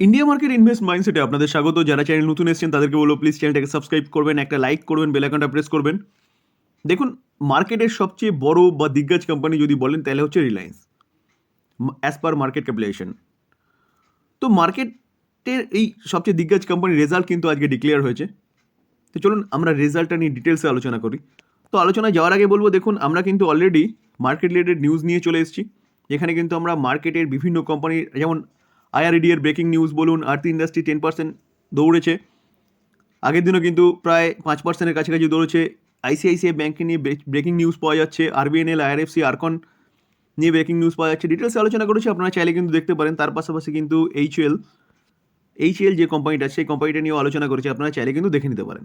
India market invest মাইন্ডসেটে আপনাদের স্বাগত। যারা চ্যানেল নতুন এসেছেন, তাদেরকে বলব প্লিজ চ্যানেলটাকে সাবস্ক্রাইব করবেন, একটা লাইক করবেন বেল আইকনটা প্রেস করবেন। দেখুন মার্কেটের সবচেয়ে বড় বা দিগ্গজ কোম্পানি যদি বলেন, তাহলে হচ্ছে Reliance as per market capitation তো মার্কেটের এই সবচেয়ে দিগ্গজ কোম্পানির রেজাল্ট কিন্তু আজকে ডিক্লেয়ার হয়েছে। তো চলুন, আমরা রেজাল্টটা নিয়ে ডিটেলসে আলোচনা করি। তো আলোচনায় যাওয়ার আগে বলব, দেখুন, আমরা কিন্তু অলরেডি মার্কেট রিলেটেড নিউজ নিয়ে চলে এসেছি। যেখানে কিন্তু আমরা মার্কেটের বিভিন্ন কোম্পানির যেমন আইআরডি এর ব্রেকিং নিউজ বলুন আর্থ ইন্ডাস্ট্রি টেন পার্সেন্ট দৌড়েছে। আগের দিনও কিন্তু প্রায় পাঁচ পার্সেন্টের কাছাকাছি দৌড়েছে। আইসিআইসিআই ব্যাঙ্কে নিয়ে ব্রেকিং নিউজ পাওয়া যাচ্ছে। আরবিএনএল, আইআরএফসি, আরকন নিয়ে ব্রেকিং নিউজ পাওয়া যাচ্ছে। ডিটেলসে আলোচনা করেছি, আপনারা চাইলে কিন্তু দেখতে পারেন। তার পাশাপাশি কিন্তু এইচএল এইচএল যে কোম্পানিটা সেই কোম্পানিটা নিয়েও আলোচনা করেছি। আপনারা চাইলে কিন্তু দেখে নিতে পারেন।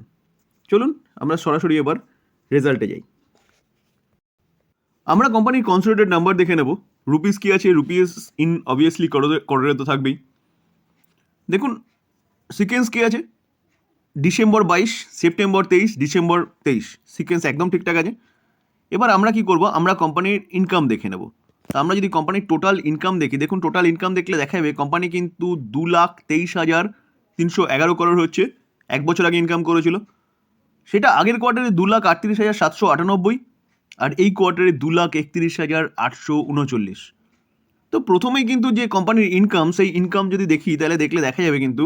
চলুন, আমরা সরাসরি এবার রেজাল্টে যাই। আমরা কোম্পানির কনসোলিডেড নাম্বার দেখে নেব। রুপিস কি আছে? রুপিস ইন অবভিয়াসলি করোরে তো থাকবেই। দেখুন সিকেন্স কি আছে? ডিসেম্বর বাইশ সেপ্টেম্বর তেইশ ডিসেম্বর তেইশ। সিকেন্স একদম ঠিকঠাক আছে। এবার আমরা কি করব? আমরা কোম্পানির ইনকাম দেখে নেব। তা আমরা যদি কোম্পানির টোটাল ইনকাম দেখি, দেখুন টোটাল ইনকাম দেখলে দেখা যাবে কোম্পানি কিন্তু দু লাখ তেইশ হাজার তিনশো এগারো করোড় হচ্ছে। এক বছর আগে ইনকাম করেছিল। সেটা আগের কোয়ার্টারে দু লাখ আটত্রিশ হাজার সাতশো আটানব্বই। আর এই কোয়ার্টারে দু লাখ একত্রিশ হাজার আটশো উনচল্লিশ। তো প্রথমেই কিন্তু যে কোম্পানির ইনকাম সেই ইনকাম যদি দেখি, তাহলে দেখলে দেখা যাবে কিন্তু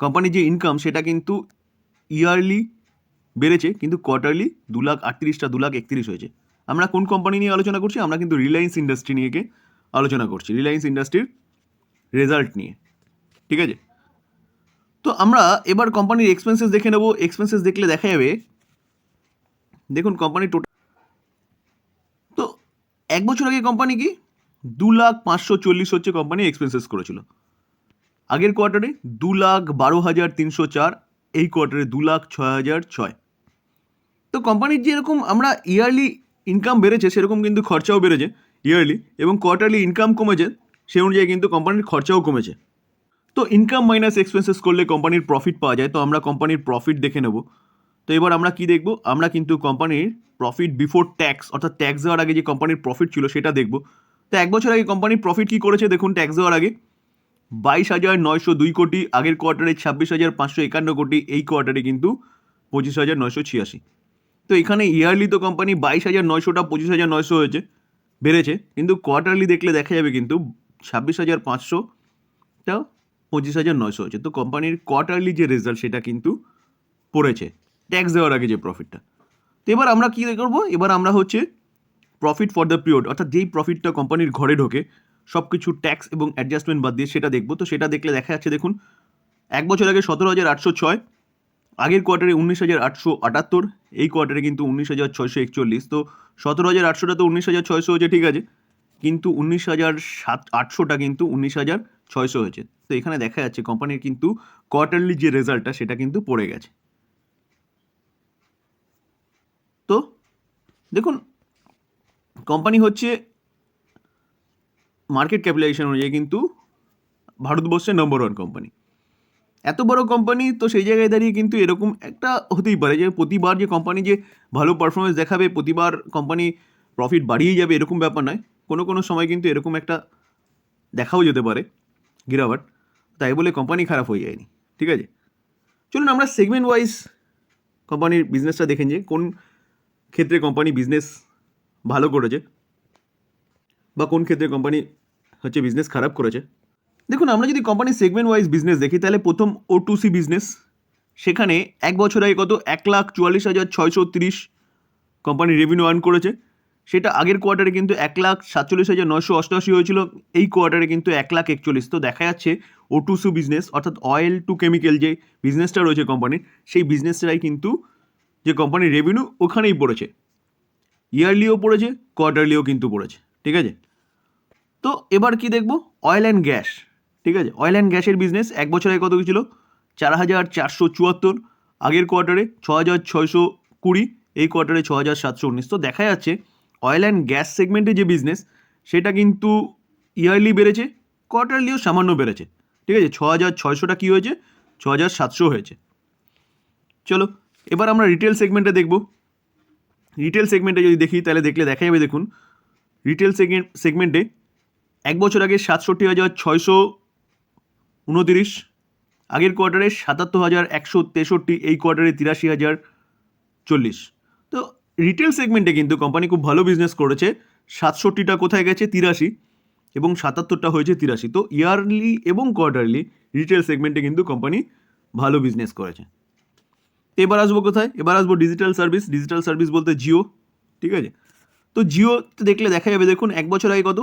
কোম্পানির যে ইনকাম সেটা কিন্তু ইয়ারলি বেড়েছে, কিন্তু কোয়ার্টারলি দু লাখ আটত্রিশটা, দু লাখ একত্রিশ হয়েছে। আমরা কোন কোম্পানি নিয়ে আলোচনা করছি? আমরা কিন্তু রিলায়েন্স ইন্ডাস্ট্রি নিয়ে আলোচনা করছি রিলায়েন্স ইন্ডাস্ট্রির রেজাল্ট নিয়ে। ঠিক আছে? তো আমরা এবার কোম্পানির এক্সপেন্সেস দেখে নেব। এক্সপেন্সেস দেখলে দেখা যাবে, দেখুন কোম্পানির টোটাল এক বছর আগে কোম্পানি কি? দু লাখ পাঁচশো চল্লিশ হচ্ছে কোম্পানি এক্সপেন্সেস করেছিল। আগের কোয়ার্টারে দু লাখ বারো হাজার তিনশো চার, এই কোয়ার্টারে দু লাখ ছয় হাজার ছয়। তো কোম্পানির যেরকম আমরা ইয়ারলি ইনকাম বেড়েছে, সেরকম কিন্তু খরচাও বেড়েছে ইয়ারলি এবং কোয়ার্টারলি ইনকাম কমেছে সেই অনুযায়ী কিন্তু কোম্পানির খরচাও কমেছে। তো ইনকাম মাইনাস এক্সপেন্সেস করলে কোম্পানির প্রফিট পাওয়া যায়, তো আমরা কোম্পানির প্রফিট দেখে নেব। তো এবার আমরা কি দেখব? আমরা কিন্তু কোম্পানির প্রফিট বিফোর ট্যাক্স অর্থাৎ ট্যাক্স দেওয়ার আগে যে কোম্পানির প্রফিট ছিল সেটা দেখব। তো এক বছর আগে কোম্পানির প্রফিট কী করেছে? দেখুন ট্যাক্স দেওয়ার আগে বাইশ হাজার নয়শো দুই কোটি, আগের কোয়ার্টারে ছাব্বিশ হাজার পাঁচশো একান্ন কোটি, এই কোয়ার্টারে কিন্তু পঁচিশ হাজার নয়শো ছিয়াশি। তো এখানে ইয়ারলি তো কোম্পানি বাইশ হাজার নয়শোটা পঁচিশ হাজার নয়শো হয়েছে, বেড়েছে, কিন্তু কোয়ার্টারলি দেখলে দেখা যাবে কিন্তু ছাব্বিশ হাজার পাঁচশোটা পঁচিশ হাজার নয়শো হয়েছে। তো কোম্পানির কোয়ার্টারলি যে রেজাল্ট সেটা কিন্তু পড়েছে। ট্যাক্স দেওয়ার আগে যে প্রফিটটা তো এবার আমরা কী করব? এবার আমরা হচ্ছে প্রফিট ফর দ্য পিরিয়ড অর্থাৎ যেই প্রফিটটা কোম্পানির ঘরে ঢোকে সব কিছু ট্যাক্স এবং অ্যাডজাস্টমেন্ট বাদ দিয়ে সেটা দেখব। তো সেটা দেখলে দেখা যাচ্ছে, দেখুন, এক বছর আগে সতেরো হাজার আটশো ছয়, আগের কোয়ার্টারে উনিশ হাজার আটশো আটাত্তর, এই কোয়ার্টারে কিন্তু উনিশ হাজার ছয়শো একচল্লিশ। তো সতেরো হাজার আটশোটা তো উনিশ হাজার ছয়শো হয়েছে, ঠিক আছে? কিন্তু উনিশ হাজার সাত, আটশোটা কিন্তু উনিশ হাজার ছয়শো হয়েছে। তো এখানে দেখা যাচ্ছে কোম্পানির কিন্তু কোয়ার্টারলি যে রেজাল্টটা সেটা কিন্তু পড়ে গেছে। তো দেখুন কোম্পানি হচ্ছে মার্কেট ক্যাপিটালাইজেশন অনুযায়ী কিন্তু ভারতবর্ষের নম্বর ওয়ান কোম্পানি এত বড় কোম্পানি তো সেই জায়গায় দাঁড়িয়ে কিন্তু এরকম একটা হতেই পারে যে প্রতিবার যে কোম্পানি যে ভালো পারফরমেন্স দেখাবে, প্রতিবার কোম্পানি প্রফিট বাড়িয়ে যাবে, এরকম ব্যাপার নয়। কোনো কোনো সময় কিন্তু এরকম একটা দেখাও যেতে পারে গিরাওয়াট তাই বলে কোম্পানি খারাপ হয়ে যায়নি। ঠিক আছে? চলুন আমরা সেগমেন্ট ওয়াইজ কোম্পানির বিজনেসটা দেখেন যে কোন ক্ষেত্রে কোম্পানি বিজনেস ভালো করেছে বা কোন ক্ষেত্রে কোম্পানি হচ্ছে বিজনেস খারাপ করেছে? দেখুন, আমরা যদি কোম্পানির সেগমেন্ট ওয়াইজ বিজনেস দেখি, তাহলে প্রথম ও টু সি বিজনেস সেখানে এক বছর আগে কত? এক লাখ চুয়াল্লিশ হাজার ছয়শো তিরিশ কোম্পানি রেভিনিউ আর্ন করেছে। সেটা আগের কোয়ার্টারে কিন্তু এক লাখ সাতচল্লিশ হাজার নশো অষ্টআশি হয়েছিল, এই কোয়ার্টারে কিন্তু এক লাখ একচল্লিশ। তো দেখা যাচ্ছে ও টু সি বিজনেস অর্থাৎ অয়েল টু কেমিক্যাল যে বিজনেসটা রয়েছে কোম্পানির সেই বিজনেসটাই কিন্তু যে কোম্পানির রেভিনিউ ওখানেই পড়েছে। ইয়ারলিও পড়েছে কোয়ার্টারলিও কিন্তু পড়েছে, ঠিক আছে? তো এবার কি দেখব? অয়েল অ্যান্ড গ্যাস ঠিক আছে? অয়েল অ্যান্ড গ্যাসের বিজনেস এক বছর আগে কত ছিল চার হাজার চারশো চুয়াত্তর, আগের কোয়ার্টারে ছ হাজার ছয়শো কুড়ি, এই কোয়ার্টারে ছ হাজার সাতশো উনিশ। তো দেখা যাচ্ছে অয়েল অ্যান্ড গ্যাস সেগমেন্টে যে বিজনেস সেটা কিন্তু ইয়ারলি বেড়েছে কোয়ার্টারলিও সামান্য বেড়েছে, ঠিক আছে? ছ হাজার ছয়শোটা কী হয়েছে? ছ হাজার সাতশো হয়েছে। চলো এবার আমরা রিটেল সেগমেন্টে দেখব। রিটেল সেগমেন্টে যদি দেখি, তাহলে দেখলে দেখা যাবে, দেখুন রিটেল সেগমেন্ট সেগমেন্টে এক বছর আগে সাতষট্টি হাজার ছয়শো উনতিরিশ, আগের কোয়ার্টারে সাতাত্তর হাজার একশো তেষট্টি, এই কোয়ার্টারে তিরাশি হাজার চল্লিশ। তো রিটেল সেগমেন্টে কিন্তু কোম্পানি খুব ভালো বিজনেস করেছে। সাতষট্টিটা কোথায় গেছে? তিরাশি, এবং সাতাত্তরটা হয়েছে তিরাশি। তো ইয়ারলি এবং কোয়ার্টারলি রিটেল সেগমেন্টে কিন্তু কোম্পানি ভালো বিজনেস করেছে। এবার আসব কোথায়? এবার আসব ডিজিটাল সার্ভিস ডিজিটাল সার্ভিস বলতে জিও, ঠিক আছে? তো জিও দেখলে দেখা যাবে, দেখুন, এক বছর আগে কত?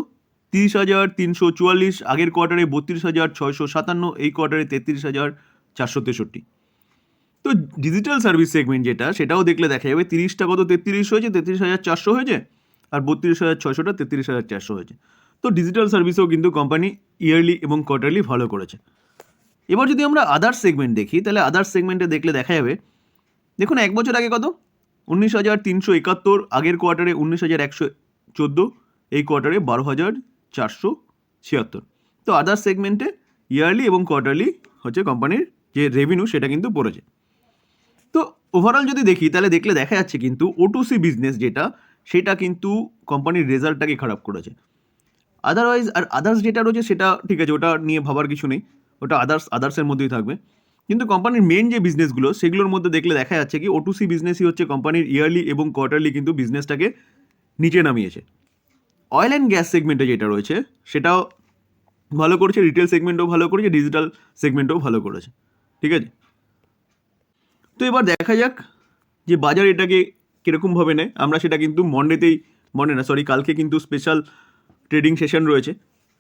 তিরিশ হাজার তিনশো চুয়াল্লিশ, আগের কোয়ার্টারে বত্রিশ হাজার ছয়শো সাতান্ন, এই কোয়ার্টারে তেত্রিশ হাজার চারশো তেষট্টি। তো ডিজিটাল সার্ভিস সেগমেন্ট যেটা, সেটাও দেখলে দেখা যাবে, তিরিশটা কত? তেত্রিশ হয়েছে, তেত্রিশ হাজার চারশো হয়েছে, আর বত্রিশ হাজার ছয়শোটা তেত্রিশ হাজার চারশো হয়েছে। তো ডিজিটাল সার্ভিসেও কিন্তু কোম্পানি ইয়ারলি এবং কোয়ার্টারলি ভালো করেছে। এবার যদি আমরা আদার্স সেগমেন্ট দেখি, তাহলে আদার্স সেগমেন্টে দেখলে দেখা যাবে দেখুন, এক বছর আগে কত? উনিশ হাজার তিনশো একাত্তর, আগের কোয়ার্টারে উনিশ হাজার একশো চোদ্দ, এই কোয়ার্টারে বারো হাজার চারশো ছিয়াত্তর। তো আদার্স সেগমেন্টে ইয়ারলি এবং কোয়ার্টারলি হচ্ছে কোম্পানির যে রেভিনিউ সেটা কিন্তু পড়েছে। তো ওভারঅল যদি দেখি, তাহলে দেখলে দেখা যাচ্ছে কিন্তু ওটুসি বিজনেস যেটা, সেটা কিন্তু কোম্পানির রেজাল্টটাকে খারাপ করেছে। আদারওয়াইজ আর আদার্স যেটা রয়েছে, সেটা ঠিক আছে, ওটা নিয়ে ভাবার কিছু নেই। ওটা আদার্স আদার্সের মধ্যেই থাকবে। কিন্তু কোম্পানির মেন যে বিজনেসগুলো সেগুলোর মধ্যে দেখলে দেখা যাচ্ছে কি ওটুসি বিজনেসই হচ্ছে কোম্পানির ইয়ারলি এবং কোয়ার্টারলি কিন্তু বিজনেসটাকে নিচে নামিয়েছে। অয়েল অ্যান্ড গ্যাস সেগমেন্টে যেটা রয়েছে, সেটাও ভালো করেছে রিটেল সেগমেন্টও ভালো করেছে ডিজিটাল সেগমেন্টও ভালো করেছে। ঠিক আছে? তো এবার দেখা যাক যে বাজার এটাকে কীরকমভাবে নেয়। আমরা সেটা কিন্তু মন্ডেতেই মন্ডে না সরি কালকে কিন্তু স্পেশাল ট্রেডিং সেশন রয়েছে।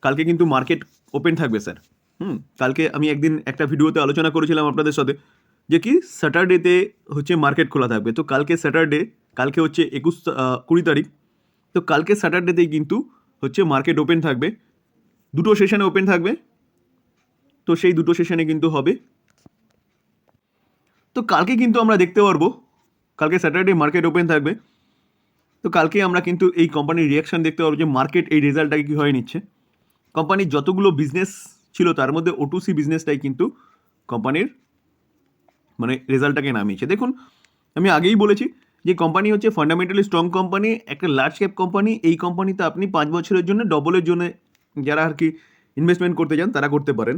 কালকে কিন্তু মার্কেট ওপেন থাকবে স্যার হুম, কালকে আমি একদিন একটা ভিডিওতে আলোচনা করেছিলাম আপনাদের সাথে যে কি স্যাটারডেতে হচ্ছে মার্কেট খোলা থাকবে। তো কালকে স্যাটারডে কালকে হচ্ছে একুশ কুড়ি তারিখ। তো কালকে স্যাটারডেতেই কিন্তু হচ্ছে মার্কেট ওপেন থাকবে। দুটো সেশানে ওপেন থাকবে। তো সেই দুটো সেশানে কিন্তু হবে। তো কালকে কিন্তু আমরা দেখতে পারব, কালকে স্যাটারডে মার্কেট ওপেন থাকবে। তো কালকে আমরা কিন্তু এই কোম্পানির রিয়াকশান দেখতে পারব যে মার্কেট এই রেজাল্টটাকে কীভাবে নিচ্ছে। কোম্পানির যতগুলো বিজনেস ছিল, তার মধ্যে ওটুসি বিজনেসটাই কিন্তু কোম্পানির মানে রেজাল্টটাকে নামিয়েছে। দেখুন, আমি আগেই বলেছি যে কোম্পানি হচ্ছে ফান্ডামেন্টালি স্ট্রং কোম্পানি একটা লার্জ ক্যাপ কোম্পানি এই কোম্পানিতে আপনি পাঁচ বছরের জন্য ডবলের জন্য যারা আর কি ইনভেস্টমেন্ট করতে চান, তারা করতে পারেন।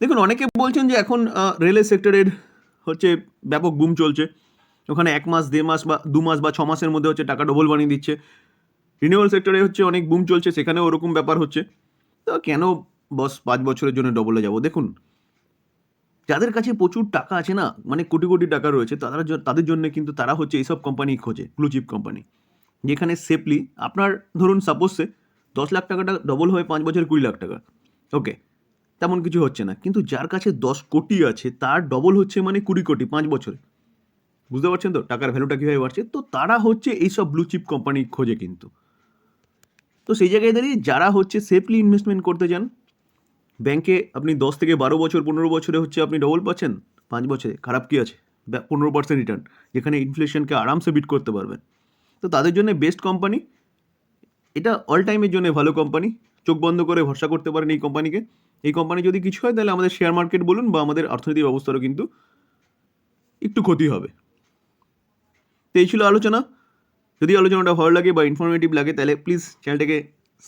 দেখুন, অনেকে বলছেন যে এখন রেলের সেক্টরের হচ্ছে ব্যাপক বুম চলছে। ওখানে এক মাস, দেড় মাস বা দু মাস বা ছ মাসের মধ্যে হচ্ছে টাকা ডবল বানিয়ে দিচ্ছে। রিনিউয়াল সেক্টরে হচ্ছে অনেক বুম চলছে, সেখানেও ওরকম ব্যাপার হচ্ছে। তো কেন বস পাঁচ বছরের জন্য ডবলে যাব। দেখুন, যাদের কাছে প্রচুর টাকা আছে না মানে কোটি কোটি টাকা রয়েছে, তারা তাদের জন্য কিন্তু তারা হচ্ছে এইসব কোম্পানি খোঁজে ব্লুচিপ কোম্পানি যেখানে সেফলি আপনার ধরুন সাপোজে দশ লাখ টাকাটা ডবল হয় পাঁচ বছর কুড়ি লাখ টাকা। ওকে তেমন কিছু হচ্ছে না। কিন্তু যার কাছে দশ কোটি আছে, তার ডবল হচ্ছে মানে কুড়ি কোটি পাঁচ বছরে। বুঝতে পারছেন তো? টাকার ভ্যালুটা কীভাবে বাড়ছে? তো তারা হচ্ছে এইসব ব্লু চিপ কোম্পানি খোঁজে কিন্তু। তো সেই জায়গায় দাঁড়িয়ে যারা হচ্ছে সেফলি ইনভেস্টমেন্ট করতে চান ব্যাংকে আপনি দশ থেকে বারো বছর, পনেরো বছরে হচ্ছে আপনি ডবল পাচ্ছেন, পাঁচ বছরে। খারাপ কি আছে? পনেরো পার্সেন্ট রিটার্ন যেখানে ইনফ্লেশনকে আরামসে বিট করতে পারবেন। তো তাদের জন্য বেস্ট কোম্পানি এটা অল টাইমের জন্য ভালো কোম্পানি চোখ বন্ধ করে ভরসা করতে পারেন এই কোম্পানিকে এই কোম্পানি যদি কিছু হয়, তাহলে আমাদের শেয়ার মার্কেট বলুন বা আমাদের অর্থনৈতিক ব্যবস্থারও কিন্তু একটু ক্ষতি হবে। তো এই ছিল আলোচনা। যদি আলোচনাটা ভালো লাগে বা ইনফরমেটিভ লাগে, তাহলে প্লিজ চ্যানেলটাকে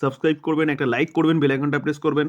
সাবস্ক্রাইব করবেন, একটা লাইক করবেন বেল আইকনটা প্রেস করবেন।